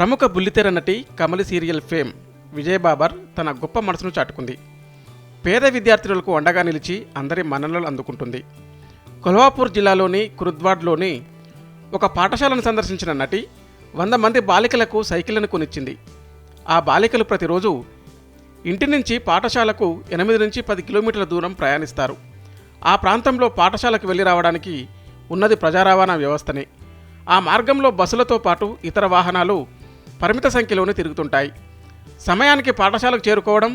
ప్రముఖ బుల్లితెర నటి కమలి సీరియల్ ఫేమ్ విజయబాబర్ తన గొప్ప మనసును చాటుకుంది. పేద విద్యార్థినులకు అండగా నిలిచి అందరి మన్ననలు అందుకుంటుంది. కొల్వాపూర్ జిల్లాలోని కురుద్వాడ్లోని ఒక పాఠశాలను సందర్శించిన నటి వంద మంది బాలికలకు సైకిళ్ళను కొనిచ్చింది. ఆ బాలికలు ప్రతిరోజు ఇంటి నుంచి పాఠశాలకు ఎనిమిది నుంచి పది కిలోమీటర్ల దూరం ప్రయాణిస్తారు. ఆ ప్రాంతంలో పాఠశాలకు వెళ్ళి రావడానికి ఉన్నది ప్రజా రవాణా వ్యవస్థనే. ఆ మార్గంలో బస్సులతో పాటు ఇతర వాహనాలు పరిమిత సంఖ్యలోనే తిరుగుతుంటాయి. సమయానికి పాఠశాలకు చేరుకోవడం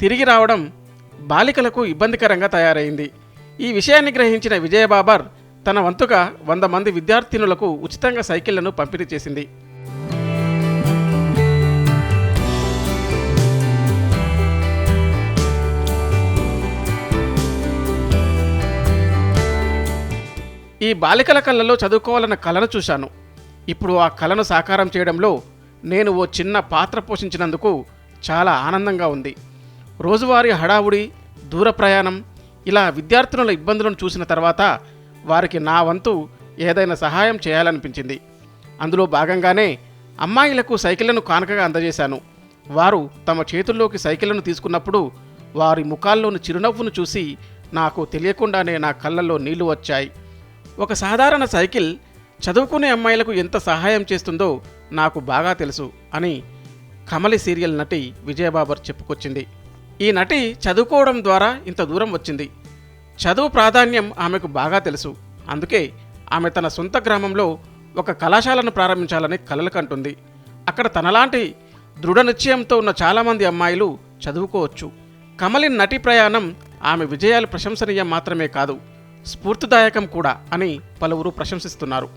తిరిగి రావడం బాలికలకు ఇబ్బందికరంగా తయారైంది. ఈ విషయాన్ని గ్రహించిన విజయబాబర్ తన వంతుగా వంద మంది విద్యార్థినులకు ఉచితంగా సైకిళ్ళను పంపిణీ చేసింది. ఈ బాలికల కళ్ళలో చదువుకోవాలన్న కళను చూశాను. ఇప్పుడు ఆ కళను సాకారం చేయడంలో నేను ఓ చిన్న పాత్ర పోషించినందుకు చాలా ఆనందంగా ఉంది. రోజువారీ హడావుడి దూర ప్రయాణం ఇలా విద్యార్థినుల ఇబ్బందులను చూసిన తర్వాత వారికి నా వంతు ఏదైనా సహాయం చేయాలనిపించింది. అందులో భాగంగానే అమ్మాయిలకు సైకిళ్ళను కానుకగా అందజేశాను. వారు తమ చేతుల్లోకి సైకిళ్ళను తీసుకున్నప్పుడు వారి ముఖాల్లోని చిరునవ్వును చూసి నాకు తెలియకుండానే నా కళ్ళల్లో నీళ్ళు వచ్చాయి. ఒక సాధారణ సైకిల్ చదువుకునే అమ్మాయిలకు ఎంత సహాయం చేస్తుందో నాకు బాగా తెలుసు అని కమలి సీరియల్ నటి విజయబాబర్ చెప్పుకొచ్చింది. ఈ నటి చదువుకోవడం ద్వారా ఇంత దూరం వచ్చింది. చదువు ప్రాధాన్యం ఆమెకు బాగా తెలుసు. అందుకే ఆమె తన సొంత గ్రామంలో ఒక కళాశాలను ప్రారంభించాలని కలలు కంటుంది. అక్కడ తనలాంటి దృఢ నిశ్చయంతో ఉన్న చాలామంది అమ్మాయిలు చదువుకోవచ్చు. కమలి నటి ప్రయాణం ఆమె విజయాలు ప్రశంసనీయం మాత్రమే కాదు. స్ఫూర్తిదాయకం కూడా అని పలువురు ప్రశంసిస్తున్నారు.